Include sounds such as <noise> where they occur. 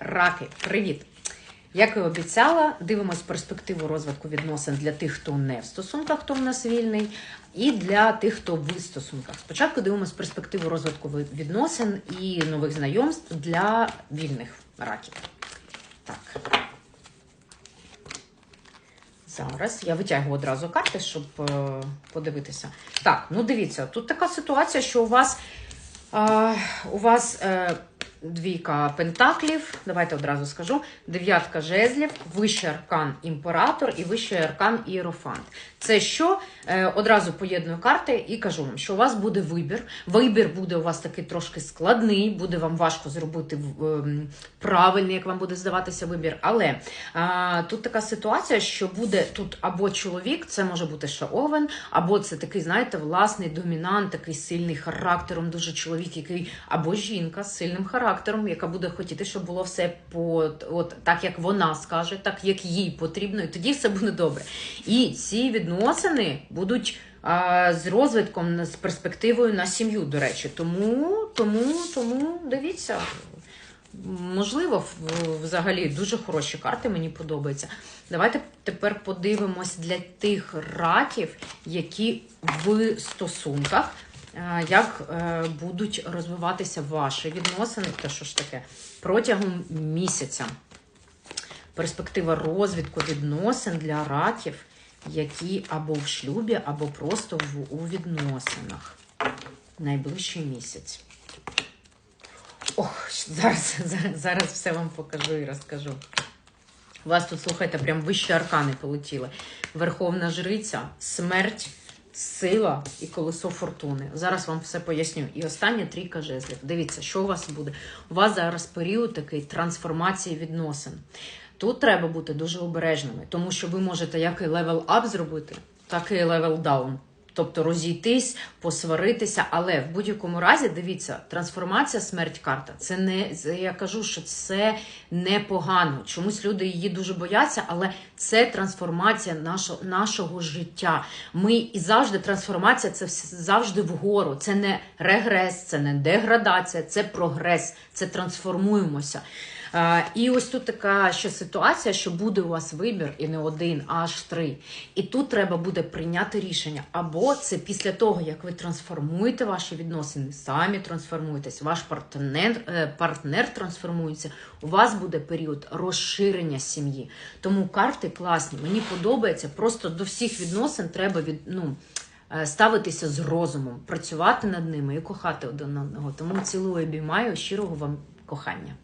Раки, привіт! Як і обіцяла, дивимось перспективу розвитку відносин для тих, хто не в стосунках, хто в нас вільний, і для тих, хто в стосунках. Спочатку дивимось перспективу розвитку відносин і нових знайомств для вільних раків. Так. Зараз я витягую одразу карти, щоб е, подивитися. Так, ну дивіться, тут така ситуація, що у вас, е, у вас е, двійка пентаклів, давайте одразу скажу, дев'ятка жезлів, вищий аркан імператор і вищий аркан ієрофант. Це що? Е, одразу поєдную карти і кажу вам, що у вас буде вибір. Вибір буде у вас такий трошки складний, буде вам важко зробити ем, правильний, як вам буде здаватися вибір. Але а, тут така ситуація, що буде тут або чоловік, це може бути ще овен, або це такий, знаєте, власний домінант, такий сильний характером, дуже чоловік, який або жінка з сильним характером, яка буде хотіти, щоб було все по от так, як вона скаже, так як їй потрібно, і тоді все буде добре. І ці відносини будуть. а, З розвитком з перспективою на сім'ю, до речі, тому, тому, тому дивіться, Можливо, взагалі дуже хороші карти, мені подобаються. Давайте тепер подивимось для тих раків, які в стосунках, як е, будуть розвиватися ваші відносини, те що ж таке, протягом місяця. Перспектива розвитку відносин для раків, які або в шлюбі, або просто в, у відносинах. Найближчий місяць. Ох, зараз, зараз, <laughs> зараз все вам покажу і розкажу. Вас тут, слухайте, прям вищі аркани полетіли. Верховна жриця, смерть, сила і колесо фортуни. Зараз вам все поясню. І остання трійка жезлів. Дивіться, що у вас буде. У вас зараз період такий трансформації відносин. Тут треба бути дуже обережними, тому що ви можете як і левел ап зробити, так і левел даун. Тобто розійтись, посваритися, але в будь-якому разі дивіться, трансформація смерть карта. Це не я кажу, що це непогано. Чомусь люди її дуже бояться, але це трансформація нашого, нашого життя. Ми і завжди трансформація це завжди вгору. Це не регрес, це не деградація, це прогрес, це трансформуємося. І ось тут така ще ситуація, що буде у вас вибір і не один, а аж три. І тут треба буде прийняти рішення. Або це після того, як ви трансформуєте ваші відносини, самі трансформуєтесь, ваш партнер, е, партнер трансформується. У вас буде період розширення сім'ї. Тому карти класні, мені подобається. Просто до всіх відносин треба від ну. е, Ставитися з розумом, працювати над ними і кохати один одного. Тому цілую, обіймаю щирого вам кохання.